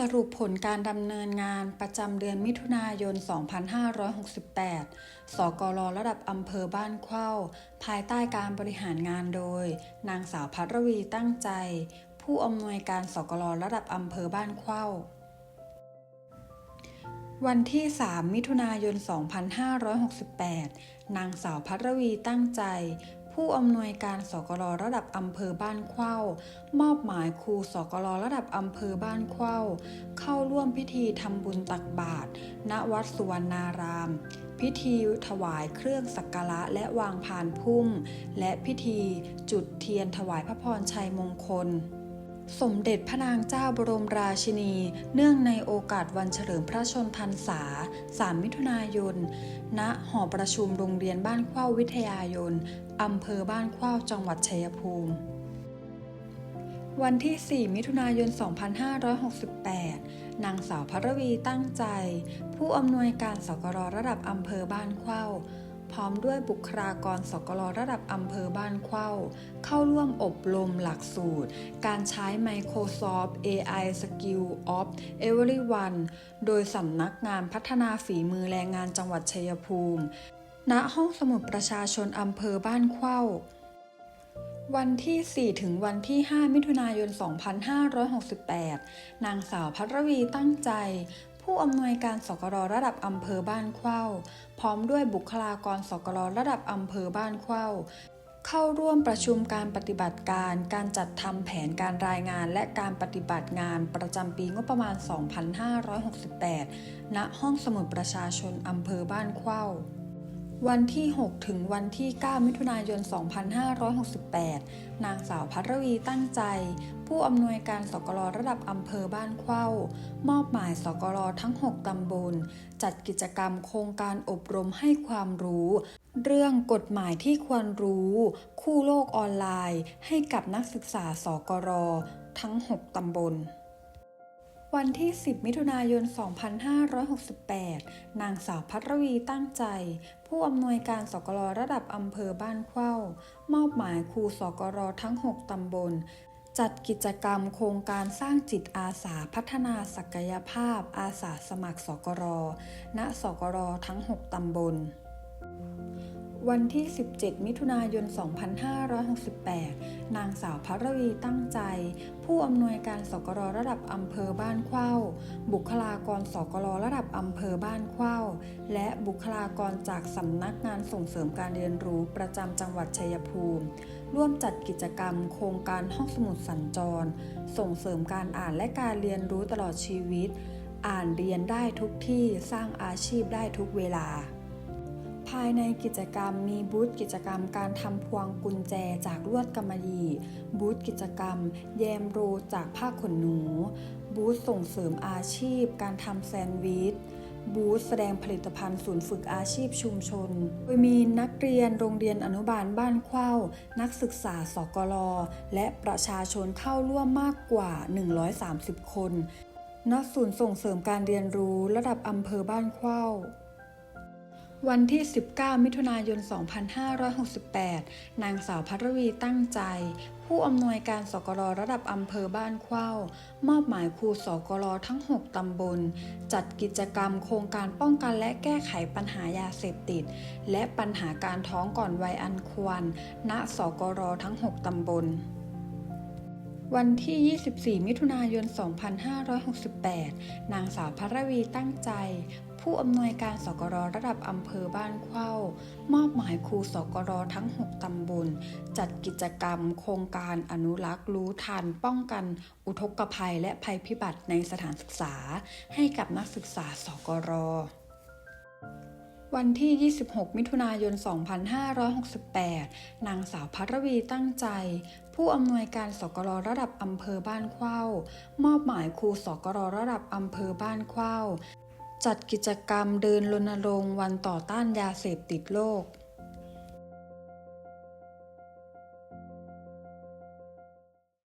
สรุปผลการดำเนินงานประจำเดือนมิถุนายน 2568 สกลระดับอำเภอบ้านเข้า ภายใต้การบริหารงานโดย นางสาวพัทรวีตั้งใจ ผู้อำนวยการสกลระดับอำเภอบ้านเข้า วันที่ 3 มิถุนายน 2568 นางสาวพัทรวีตั้งใจ ผู้อำนวยการสกลระดับอำเภอบ้านเข้ามอบหมายครูสกลระดับอำเภอบ้านเข้า เข้าร่วมพิธีทำบุญตักบาตรณวัดสุวรรณาราม พิธีถวายเครื่องสักการะและวางพานพุ่ม และพิธีจุดเทียนถวายพระพรชัยมงคล สมเด็จพระนางเจ้าบรมราชินี เนื่องในโอกาสวันเฉลิมพระชนพรรษา 3 มิถุนายน ณ หอประชุมโรงเรียนบ้านเข้าวิทยายน อำเภอบ้านเข้าจังหวัดชัยภูมิ วันที่ 4 มิถุนายน 2568 นางสาวพัรวีตั้งใจ ผู้อำนวยการสกลระดับอำเภอบ้านเข้า พร้อมด้วยบุคลากรสกลระดับอำเภอบ้านเข้า เข้าร่วมอบรมหลักสูตร การใช้ Microsoft AI Skill of Everyone โดยสำนักงานพัฒนาฝีมือแรงงานจังหวัดชัยภูมิ ณ ห้องสมุดประชาชนอำเภอบ้านเข้าวันที่ 4 ถึงวันที่ 5 มิถุนายน 2568 นางสาวพัทรวีตั้งใจ ผู้อำนวยการสกลระดับอำเภอบ้านเข้า พร้อมด้วยบุคลากรสกลระดับอำเภอบ้านเข้า เข้าร่วมประชุมการปฏิบัติการ การจัดทำแผนการรายงานและการปฏิบัติงานประจำปีงบประมาณ 2568 ณ ห้องสมุดประชาชนอำเภอบ้านเข้า วันที่ 6 ถึงวันที่ 9 มิถุนายน 2568 นางสาวพัทรวีตั้งใจ ผู้อำนวยการสกลระดับอำเภอบ้านเข้ามอบหมายสกลทั้ง 6 ตำบล จัดกิจกรรมโครงการอบรมให้ความรู้ เรื่องกฎหมายที่ควรรู้ คู่โลกออนไลน์ ให้กับนักศึกษาสกรทั้ง 6 ตำบล วันที่ 10 มิถุนายน 2568 นางสาวพัทรวีตั้งใจ ผู้อำนวยการสกลระดับอำเภอบ้านเข้ามอบหมายครูสกรทั้ง 6 ตำบล จัดกิจกรรมโครงการสร้างจิตอาสาพัฒนาศักยภาพอาสาสมัครสกรณสกรทั้ง 6 ตำบล วันที่ 17 มิถุนายน 2568 นางสาวพัทรวีตั้งใจ ผู้อำนวยการสกลระดับอำเภอบ้านเข้า บุคลากรสกลระดับอำเภอบ้านเข้า และบุคลากรจากสำนักงานส่งเสริมการเรียนรู้ประจำจังหวัดชัยภูมิ ร่วมจัดกิจกรรม โครงการห้องสมุดสัญจร ส่งเสริมการอ่านและการเรียนรู้ตลอดชีวิต อ่านเรียนได้ทุกที่สร้างอาชีพได้ทุกเวลาายในกิจกรรมมีบูธกิจกรรมการทำพวงกุญแจจากลวดกำมะหยี่บูธกิจกรรม แยมโรจากผ้าขนหนู บูธส่งเสริมอาชีพ การทำแซนด์วิชบูธแสดงผลิตภัณฑ์ศูนย์ฝึกอาชีพชุมชน โดยมีนักเรียนโรงเรียนอนุบาลบ้านเข้า นักศึกษาสกลและประชาชนเข้าร่วมมากกว่า 130 คนณศูนย์ส่งเสริมการเรียนรู้ระดับอำเภอบ้านเข้า วันที่ 19 มิถุนายน 2568 นางสาวพัทรวีตั้งใจ ผู้อำนวยการสกลระดับอำเภอบ้านเข้ามอบหมายครูสกลทั้ง 6 ตำบล จัดกิจกรรมโครงการป้องกันและแก้ไขปัญหายาเสพติด และปัญหาการท้องก่อนวัยอันควร ณ สกลทั้ง 6 ตำบล วันที่ 24 มิถุนายน 2568 นางสาวพัทรวีตั้งใจ ผู้อำนวยการสกลระดับอำเภอบ้านเข้ามอบหมายครูสกลทั้ง 6 ตำบล จัดกิจกรรม โครงการอนุรักษ์รู้ทัน ป้องกัน อุทกภัยและภัยพิบัติในสถานศึกษา ให้กับนักศึกษาสกล วันที่ 26 มิถุนายน 2568 นางสาวพัทรวีตั้งใจ ผู้อำนวยการสกลระดับอำเภอบ้านเข้ามอบหมายครูสกลระดับอำเภอบ้านเข้า จัดกิจกรรมเดินรณรงค์วันต่อต้านยาเสพติดโลก